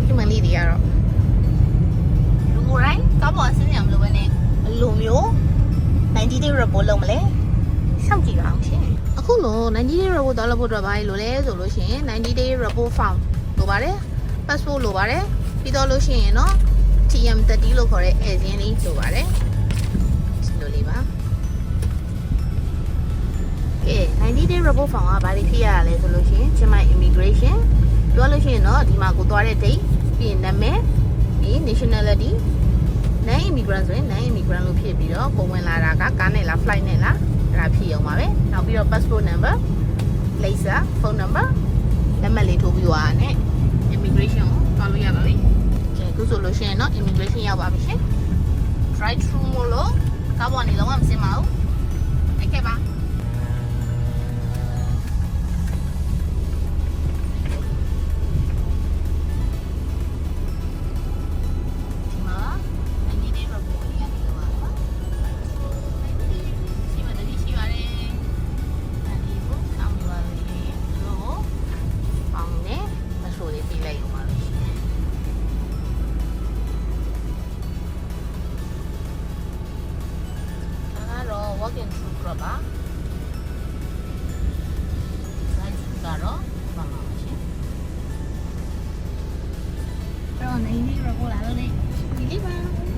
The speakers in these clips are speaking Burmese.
document လေးတွေကတော့လူတိုင်းကောင်းမွန်အဆင်ပြေမလို့ပဲနဲ့လူမျိုး90 day report လုပ်မလဲစောင့်ကြည့်ပါအောင်ရှင်အခုလို90 day report တော့လုပ်ဖို့တော့ဘာလို့လဲဆိုလို့ရှိရင်90 day report form လိုပါတယ် passport လိုပါတယ်ပြီးတော့လို့ရှိရင်เนาะ TM30 လို့ခေါ်တဲ့ agent လေးလိုပါတယ်ဒီလိုလေးပါကဲ90 day report form ကဘာတွေဖြည့်ရလဲဆိုလို့ရှိရင်ချင်းမိုင် immigration ပြောလို့ရှိရင်တော့ဒီမှာကိုသွားတဲ့ date ပြီးရင်နာမည်ပြီး nationality non immigrant ဆိုရင် non immigrant လို့ဖြစ်ပြီးတော့ပုံဝင်လာတာကကားနဲ့လား flight နဲ့လားအဲ့ဒါဖြစ်အောင်ပါပဲနောက်ပြီးတော့ passport number laser phone number လက်မှတ်လေးထိုးပြီးွားနဲ့ immigration ကိုသွားလို့ရပါပြီ။ကဲအခုဆိုလို့ရှိရင်တော့ immigration ရောက်ပါပြီရှင်။ drive through မို့လို့ကားပေါ်နေလုံးဝမစင်ပါဘူး။ walk in through crop ပါ drive through ကတော့ဘာမှမရှိဘူးအဲ့တော့နေနေရပေါ်လာ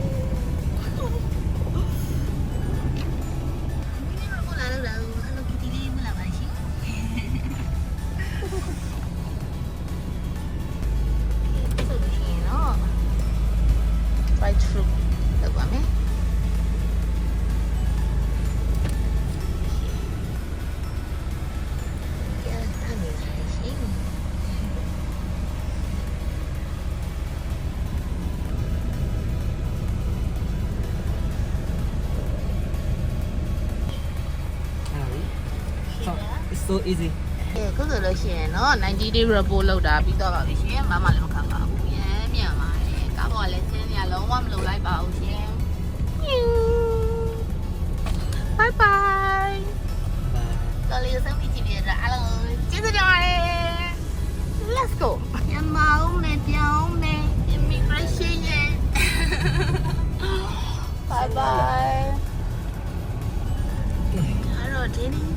It's so easy. အဲခုဆိုလို့ရှိရင်တော့90 day report လောက်တာပြီးတော့ပါပြီရှင်မမလည်းမခံပါဘူးရမ်းမြန်ပါတယ်ကားပေါ်ကလည်းဆင်းနေရလုံးဝမလုံလိုက်ပါဘူးရှင် bye bye တော်လေးဆုံးဖြတ်ကြည့်ပြတော့အားလုံးကျေးဇူးတင်ပါတယ် let's go ညမောင်းနဲ့ပြောင်းနဲ့ immigration ရဲ့ bye bye အဲ့တော့ဒီနေ့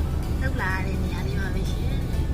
လောက်လာတဲ့နေရာလေးပါပဲရှင်